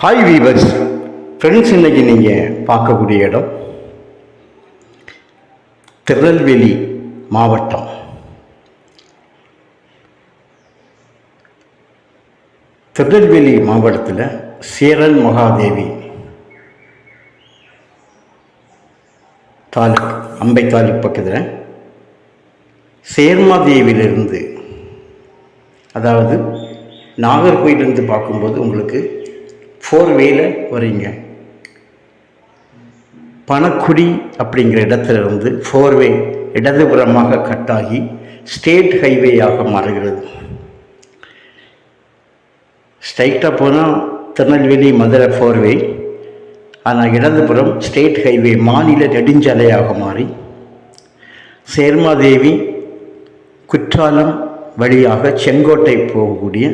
Hi viewers friends இன்னைக்கு நீங்கள் பார்க்கக்கூடிய இடம் திருநெல்வேலி மாவட்டம். திருநெல்வேலி மாவட்டத்தில் சேரன் மகாதேவி தாலுக் அம்பை தாலுக் பக்கத்தில் சேர்மாதேவியிலிருந்து அதாவது நாகர்கோயிலிருந்து பார்க்கும்போது உங்களுக்கு ஃபோர் வேல வரீங்க பணக்குடி அப்படிங்கிற இடத்துல இருந்து ஃபோர்வே இடதுபுறமாக கட்டாகி ஸ்டேட் ஹைவேயாக மாறுகிறது. ஸ்ட்ரைட்டாக போனால் திருநெல்வேலி மதுரை ஃபோர்வே ஆனால் இடதுபுறம் ஸ்டேட் ஹைவே மாநில நெடுஞ்சாலையாக மாறி சேர்மாதேவி குற்றாலம் வழியாக செங்கோட்டை போகக்கூடிய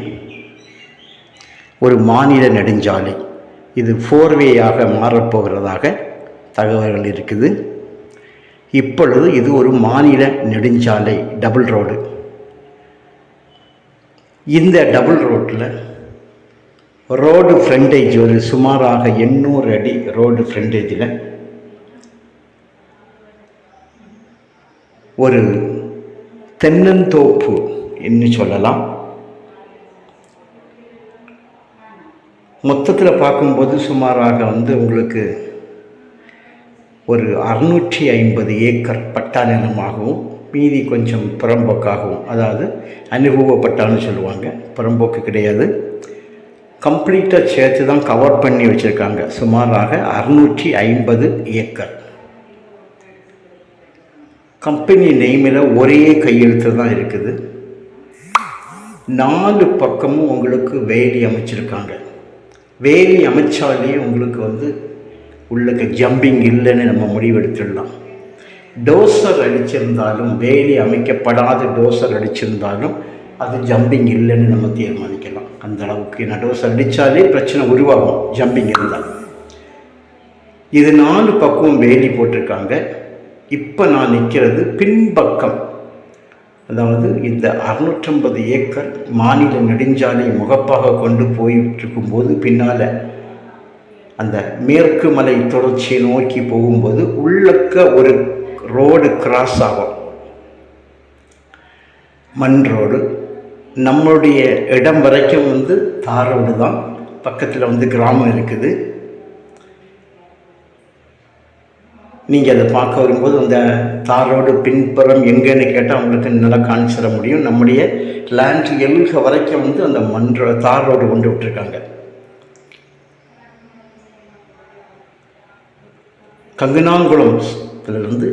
ஒரு மாநில நெடுஞ்சாலை. இது ஃபோர்வேயாக மாறப்போகிறதாக தகவல்கள் இருக்குது. இப்பொழுது இது ஒரு மாநில நெடுஞ்சாலை டபுள் ரோடு இந்த டபுள் ரோட்டில் ரோடு ஃப்ரண்டேஜ் ஒரு சுமாராக எண்ணூறு அடி ரோடு ஃப்ரண்டேஜில் ஒரு தென்னந்தோப்பு என்று சொல்லலாம். மொத்தத்தில் பார்க்கும்போது சுமாராக வந்து உங்களுக்கு ஒரு அறுநூற்றி ஐம்பது ஏக்கர் பட்டா நிலமாகவும் மீதி கொஞ்சம் புறம்போக்காகவும் அதாவது அனுபவப்பட்டான்னு சொல்லுவாங்க. புறம்போக்கு கிடையாது. கம்ப்ளீட்டாக சேர்த்து தான் கவர் பண்ணி வச்சுருக்காங்க. சுமாராக அறுநூற்றி ஐம்பது ஏக்கர். கம்பெனி நெய்மில் ஒரே கையெழுத்து தான் இருக்குது. நாலு பக்கமும் உங்களுக்கு வேலி அமைச்சிருக்காங்க. வேலி அமைச்சாலே உங்களுக்கு வந்து உள்ளக்க ஜம்பிங் இல்லைன்னு நம்ம முடிவெடுத்துடலாம். டோசர் அடிச்சிருந்தாலும் வேலி அமைக்கப்படாத டோசர் அடிச்சிருந்தாலும் அது ஜம்பிங் இல்லைன்னு நம்ம தீர்மானிக்கலாம். அந்த அளவுக்கு ஏன்னா டோசர் அடித்தாலே பிரச்சனை உருவாகும் ஜம்பிங் இருந்தால் இது நாலு பக்கம் வேலி போட்டிருக்காங்க. இப்போ நான் நிற்கிறது பின்பக்கம். அதாவது இந்த அறுநூற்றம்பது ஏக்கர் மாநில நெடுஞ்சாலை முகப்பாக கொண்டு போயிட்டுருக்கும் போது பின்னால் அந்த மேற்கு மலை தொடர்ச்சியை நோக்கி போகும்போது உள்ளக்க ஒரு ரோடு கிராஸ் ஆகும். மண் ரோடு. நம்மளுடைய இடம் வரைக்கும் வந்து தார் ரோடு தான். பக்கத்தில் வந்து கிராமம் இருக்குது. நீங்கள் அதை பார்க்க வரும்போது அந்த தார் ரோடு பின்புறம் எங்கேன்னு கேட்டால் அவங்களுக்கு நல்லா காமிச்சிட முடியும். நம்முடைய லேண்ட் எல்க வரைக்கும் வந்து அந்த மண் தார் ரோடு கொண்டு விட்டுருக்காங்க. கங்கனாங்குளம்லேருந்து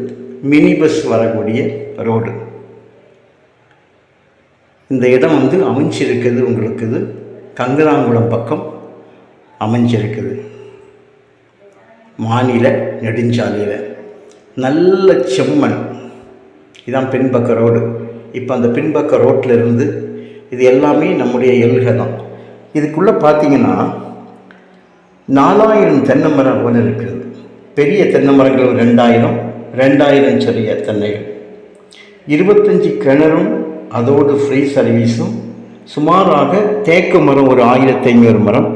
மினி பஸ் வரக்கூடிய ரோடு. இந்த இடம் வந்து அமைஞ்சிருக்குது உங்களுக்கு இது கங்கனாங்குளம் பக்கம் அமைஞ்சிருக்குது. மாநில நெடுஞ்சாலையில். நல்ல செம்மண். இதான் பின்பக்க ரோடு. இப்போ அந்த பின்பக்க ரோட்டில் இருந்து இது எல்லாமே நம்முடைய எல்கை தான். இதுக்குள்ளே பார்த்தீங்கன்னா நாலாயிரம் தென்னை மரம் ஒன்று இருக்குது பெரிய தென்னை மரங்கள் ரெண்டாயிரம் ரெண்டாயிரம் சிறிய தென்னைகள். இருபத்தஞ்சி கிணறும் அதோடு ஃப்ரீ சர்வீஸும் சுமாராக தேக்கு மரம் ஒரு ஆயிரத்தி ஐநூறு மரம்.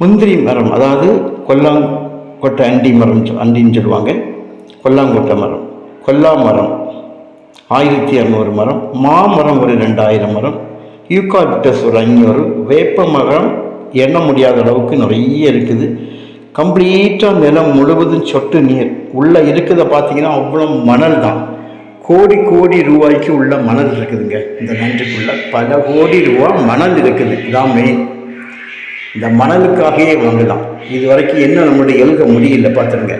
முந்திரி மரம் அதாவது கொல்லாங்கொட்டை அண்டி மரம் அண்டின்னு சொல்லுவாங்க. கொல்லாங்கொட்டை மரம் கொல்லா மரம் ஆயிரத்தி இரநூறு மரம் மாமரம் ஒரு ரெண்டாயிரம் மரம் யூகாலிப்டஸ் ஒரு அஞ்சூறு வேப்ப மரம் எண்ண முடியாத அளவுக்கு நிறைய இருக்குது. கம்ப்ளீட்டாக நிலம் முழுவதும் சொட்டு நீர். உள்ளே இருக்கிறத பார்த்தீங்கன்னா அவ்வளோ மணல் தான். கோடி கோடி ரூபாய்க்கு உள்ள மணல் இருக்குதுங்க. இந்த நன்றிக்குள்ளே பல கோடி ரூபா மணல் இருக்குது. இதான் மெயின் இந்த மணலுக்காகவே வாங்கலாம். இது வரைக்கும் என்ன நம்மளுடைய எழுக முடியல பார்த்துருங்க.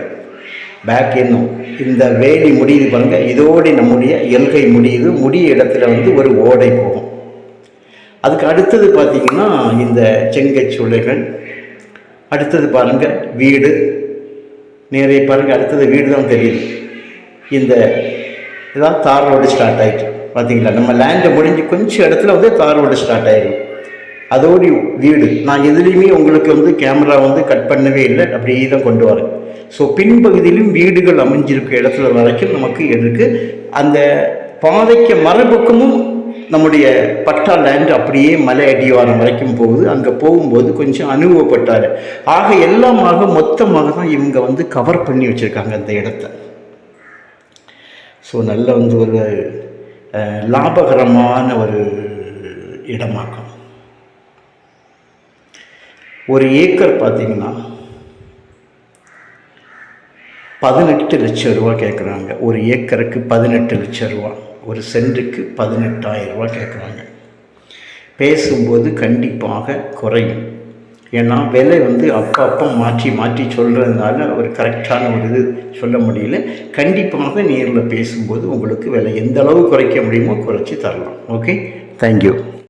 பேக் என்னும் இந்த வேலி முடியுது பாருங்கள் இதோடு நம்முடைய எல்கை முடியுது. முடிய இடத்துல வந்து ஒரு ஓடை போகும். அதுக்கு அடுத்தது பார்த்தீங்கன்னா இந்த செங்கச்சூளைகள் அடுத்தது பாருங்கள் வீடு. நேரே பாருங்கள் அடுத்தது வீடு தான் தெரியுது. இந்த இதான் தார் ரோடு ஸ்டார்ட் ஆகிட்டு பார்த்தீங்களா? நம்ம லேண்டை முடிஞ்சு கொஞ்சம் இடத்துல வந்து தார் ரோடு ஸ்டார்ட் ஆகிடும் அதோடு வீடு. நான் எதுலேயுமே உங்களுக்கு வந்து கேமரா வந்து கட் பண்ணவே இல்லை. அப்படியே தான் கொண்டு வரேன். ஸோ பின்பகுதியிலும் வீடுகள் அமைஞ்சிருக்க இடத்துல வரைக்கும் நமக்கு இருக்குது அந்த பாதைக்கு மறுபக்கமும் நம்முடைய பட்டா லேண்ட் அப்படியே மலை அடிவாரம் வரைக்கும் போகுது. அங்கே போகும்போது கொஞ்சம் அனுபவப்பட்டார். ஆக எல்லாமாக மொத்தமாக தான் இவங்க வந்து கவர் பண்ணி வச்சுருக்காங்க அந்த இடத்த. ஸோ நல்ல வந்து ஒரு லாபகரமான ஒரு இடமாகும் ஒரு ஏக்கர் பார்த்தீங்கன்னா பதினெட்டு லட்சம் ரூபா கேட்குறாங்க. ஒரு ஏக்கருக்கு பதினெட்டு லட்சம் ரூபா. ஒரு சென்ட்டுக்கு பதினெட்டாயிரம் ரூபா கேட்குறாங்க. பேசும்போது கண்டிப்பாக குறையும். ஏன்னா விலை வந்து அப்போ அப்போ மாற்றி மாற்றி சொல்கிறதுனால ஒரு கரெக்டான ஒரு இது சொல்ல முடியல. கண்டிப்பாக நேரில் பேசும்போது உங்களுக்கு விலை எந்த அளவு குறைக்க முடியுமோ குறைச்சி தரலாம். ஓகே? தேங்க்யூ